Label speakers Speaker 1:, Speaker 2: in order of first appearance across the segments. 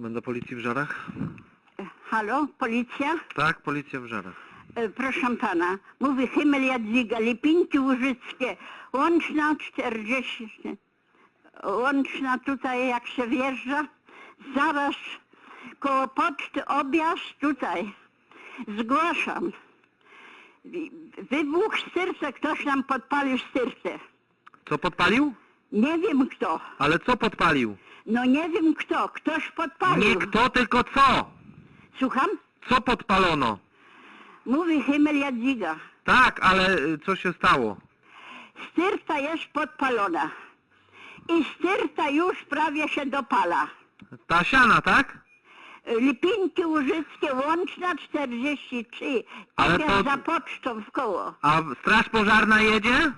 Speaker 1: Komenda Policji w Żarach?
Speaker 2: Halo, policja?
Speaker 1: Tak, Policja w Żarach.
Speaker 2: E, proszę pana, mówi Himmel Jadwiga, Lipinki Łużyckie, łączna 40, łączna tutaj jak się wjeżdża, zaraz koło poczty objazd tutaj. Zgłaszam. Wybuch styrce, ktoś nam podpalił styrce.
Speaker 1: Co podpalił?
Speaker 2: Nie wiem kto.
Speaker 1: Ale co podpalił?
Speaker 2: No nie wiem kto, ktoś podpalił.
Speaker 1: Nie kto, tylko co?
Speaker 2: Słucham?
Speaker 1: Co podpalono?
Speaker 2: Mówi Himmel Jadwiga.
Speaker 1: Tak, ale y, co się stało?
Speaker 2: Styrta jest podpalona. I styrta już prawie się dopala.
Speaker 1: Ta siana, tak?
Speaker 2: Lipinki Łużyckie, łączna 43.
Speaker 1: Ale
Speaker 2: Tak
Speaker 1: to-
Speaker 2: za pocztą w koło.
Speaker 1: A straż pożarna jedzie?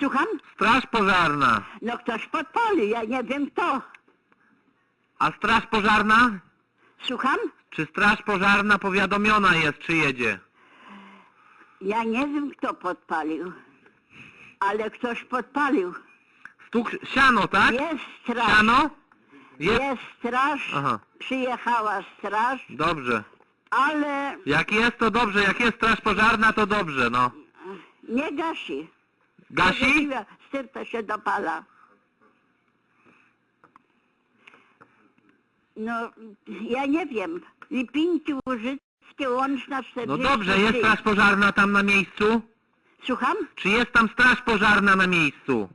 Speaker 2: Słucham?
Speaker 1: Straż pożarna.
Speaker 2: No ktoś podpalił, ja nie wiem kto.
Speaker 1: A straż pożarna?
Speaker 2: Słucham?
Speaker 1: Czy straż pożarna powiadomiona jest, czy jedzie?
Speaker 2: Ja nie wiem kto podpalił. Ale ktoś podpalił.
Speaker 1: Stuk siano, tak?
Speaker 2: Jest straż.
Speaker 1: Siano? Jest.
Speaker 2: Jest straż.
Speaker 1: Aha.
Speaker 2: Przyjechała straż,
Speaker 1: Dobrze.
Speaker 2: ale
Speaker 1: Jak jest, to dobrze. Jak jest straż pożarna, to dobrze, no.
Speaker 2: nie gasi.
Speaker 1: Gasi?
Speaker 2: Styrta się dopala. No, ja nie wiem. Lipinki Łużyckie, łączna 43.
Speaker 1: No dobrze, jest straż pożarna tam na miejscu?
Speaker 2: Słucham?
Speaker 1: Czy jest tam straż pożarna na miejscu?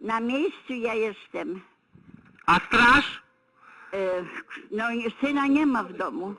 Speaker 2: Na miejscu ja jestem.
Speaker 1: A straż?
Speaker 2: E, no, syna nie ma w domu.